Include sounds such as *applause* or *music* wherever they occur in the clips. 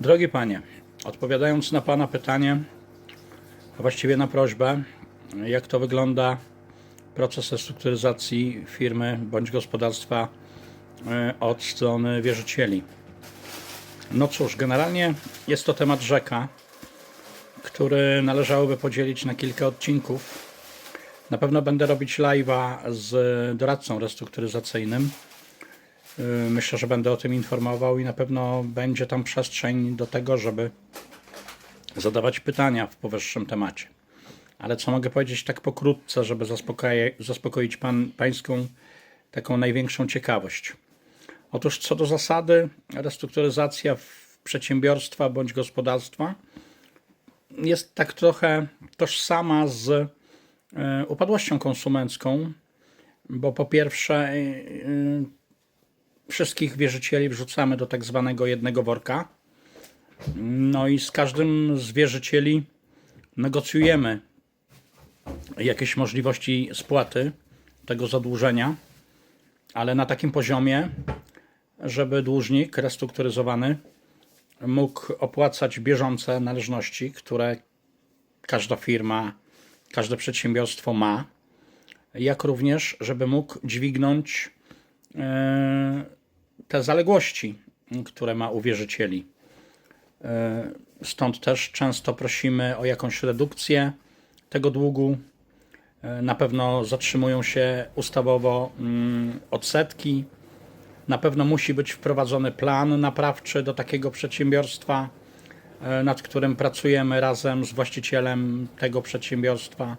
Drogi panie, odpowiadając na pana pytanie, a właściwie na prośbę, jak to wygląda proces restrukturyzacji firmy bądź gospodarstwa e, od strony wierzycieli. No cóż, generalnie jest to temat rzeka, który należałoby podzielić na kilka odcinków. Na pewno będę robić live'a z doradcą restrukturyzacyjnym. Yy, Myślę, że będę o tym informował i na pewno będzie tam przestrzeń do tego, żeby zadawać pytania w powyższym temacie. Ale co mogę powiedzieć tak pokrótce, żeby zaspokoić pan, pańską taką największą ciekawość? Otóż co do zasady, restrukturyzacja przedsiębiorstwa bądź gospodarstwa jest tak trochę tożsama z e, upadłością konsumencką, bo po pierwsze e, wszystkich wierzycieli wrzucamy do tak zwanego jednego worka. No i z każdym z wierzycieli negocjujemy jakieś możliwości spłaty tego zadłużenia, ale na takim poziomie, żeby dłużnik restrukturyzowany mógł opłacać bieżące należności, które każda firma, każde przedsiębiorstwo ma, jak również, żeby mógł dźwignąć e, te zaległości, które ma u wierzycieli. E, Stąd też często prosimy o jakąś redukcję tego długu. E, Na pewno zatrzymują się ustawowo mm, odsetki. Na pewno musi być wprowadzony plan naprawczy do takiego przedsiębiorstwa, e, nad którym pracujemy razem z właścicielem tego przedsiębiorstwa.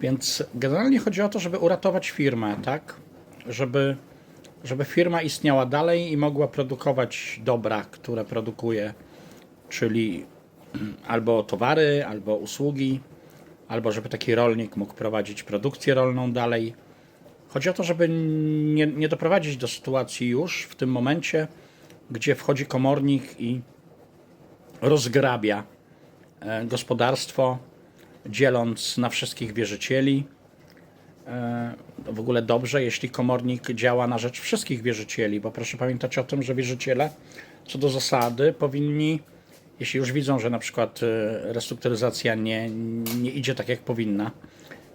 Więc generalnie chodzi o to, żeby uratować firmę, tak? Żeby, żeby firma istniała dalej i mogła produkować dobra, które produkuje, czyli albo towary, albo usługi, albo żeby taki rolnik mógł prowadzić produkcję rolną dalej. Chodzi o to, żeby nie, nie doprowadzić do sytuacji już w tym momencie, gdzie wchodzi komornik i rozgrabia e, gospodarstwo, dzieląc na wszystkich wierzycieli. E, W ogóle dobrze, jeśli komornik działa na rzecz wszystkich wierzycieli, bo proszę pamiętać o tym, że wierzyciele co do zasady powinni, jeśli już widzą, że na przykład e, restrukturyzacja nie, nie idzie tak jak powinna,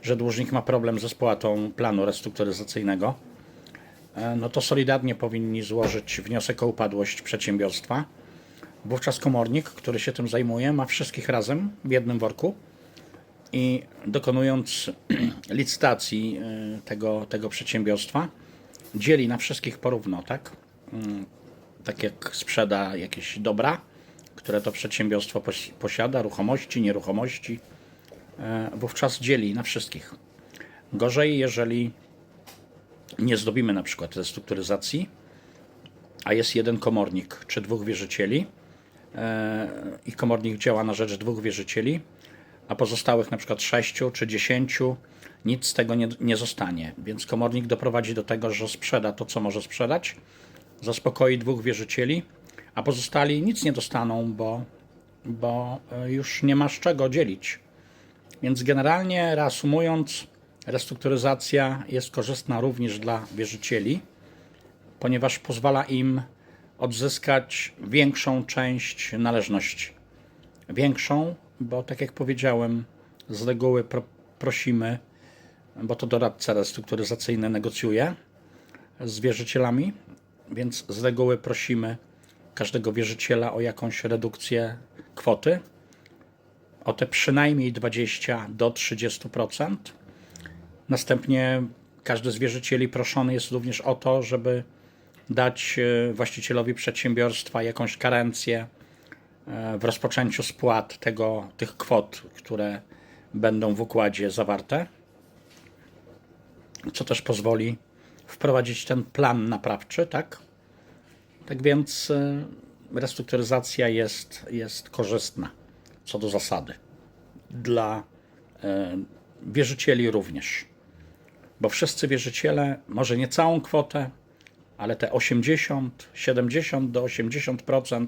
że dłużnik ma problem ze spłatą planu restrukturyzacyjnego, e, no to solidarnie powinni złożyć wniosek o upadłość przedsiębiorstwa. Wówczas komornik, który się tym zajmuje, ma wszystkich razem w jednym worku i dokonując *clears throat* licytacji y, tego, tego przedsiębiorstwa, dzieli na wszystkich porówno, tak? Mm, Tak jak sprzeda jakieś dobra, które to przedsiębiorstwo posi- posiada, ruchomości, nieruchomości, e, wówczas dzieli na wszystkich. Gorzej, jeżeli nie zdobimy na przykład restrukturyzacji, a jest jeden komornik czy dwóch wierzycieli e, i komornik działa na rzecz dwóch wierzycieli, a pozostałych na przykład sześciu czy dziesięciu nic z tego nie, nie zostanie. Więc komornik doprowadzi do tego, że sprzeda to, co może sprzedać, zaspokoi dwóch wierzycieli, a pozostali nic nie dostaną, bo, bo e, już nie ma z czego dzielić. Więc generalnie reasumując, restrukturyzacja jest korzystna również dla wierzycieli, ponieważ pozwala im odzyskać większą część należności. Większą, bo tak jak powiedziałem, z reguły pro, prosimy, bo to doradca restrukturyzacyjny negocjuje z wierzycielami, więc z reguły prosimy każdego wierzyciela o jakąś redukcję kwoty, o te przynajmniej 20 do 30%. Następnie każdy z wierzycieli proszony jest również o to, żeby dać e, właścicielowi przedsiębiorstwa jakąś karencję w rozpoczęciu spłat tego, tych kwot, które będą w układzie zawarte, co też pozwoli wprowadzić ten plan naprawczy, tak? Tak więc e, restrukturyzacja jest, jest korzystna co do zasady dla e, wierzycieli również. Bo wszyscy wierzyciele, może nie całą kwotę, ale te 80, 70 do 80%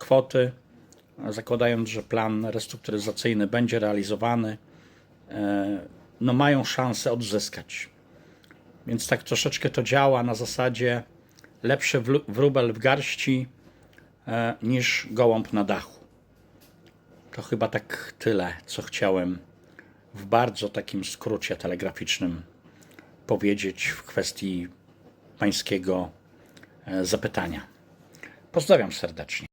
kwoty, zakładając, że plan restrukturyzacyjny będzie realizowany, e, no mają szansę odzyskać. Więc tak troszeczkę to działa na zasadzie lepszy wróbel w garści e, niż gołąb na dachu. To chyba tak tyle, co chciałem w bardzo takim skrócie telegraficznym powiedzieć w kwestii pańskiego e, zapytania. Pozdrawiam serdecznie.